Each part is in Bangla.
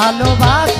ভালোবাসা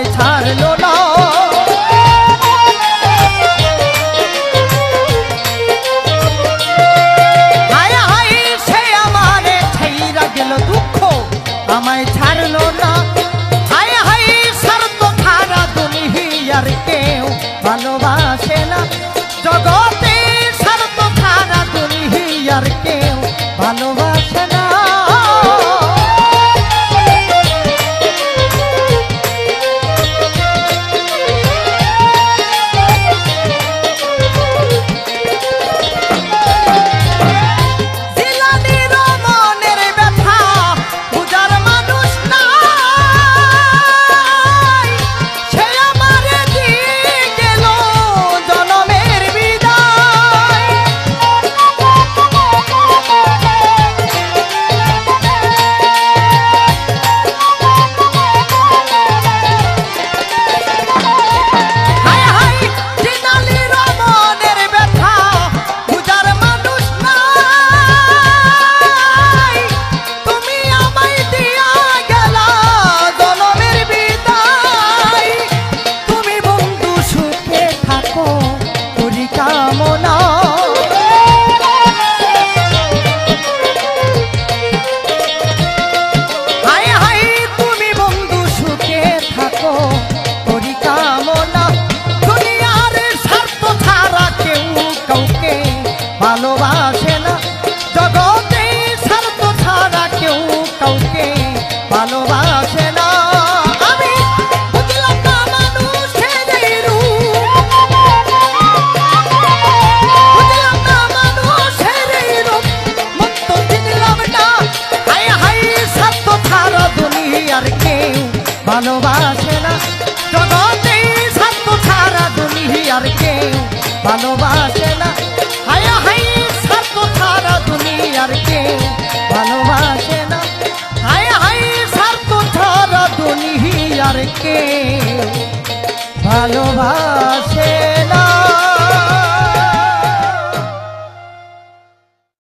আমায় ছাড়লো না। হায় হায় সে আমারে ছাইরা গেল দুঃখ আমায় ছাড়লো না। ভালোবাসে না। হায়া হাই সাত সারা দুনিয়ার কে ভালোবাসে না। হায়া হাই সাত সারা দুনিয়ার কে ভালো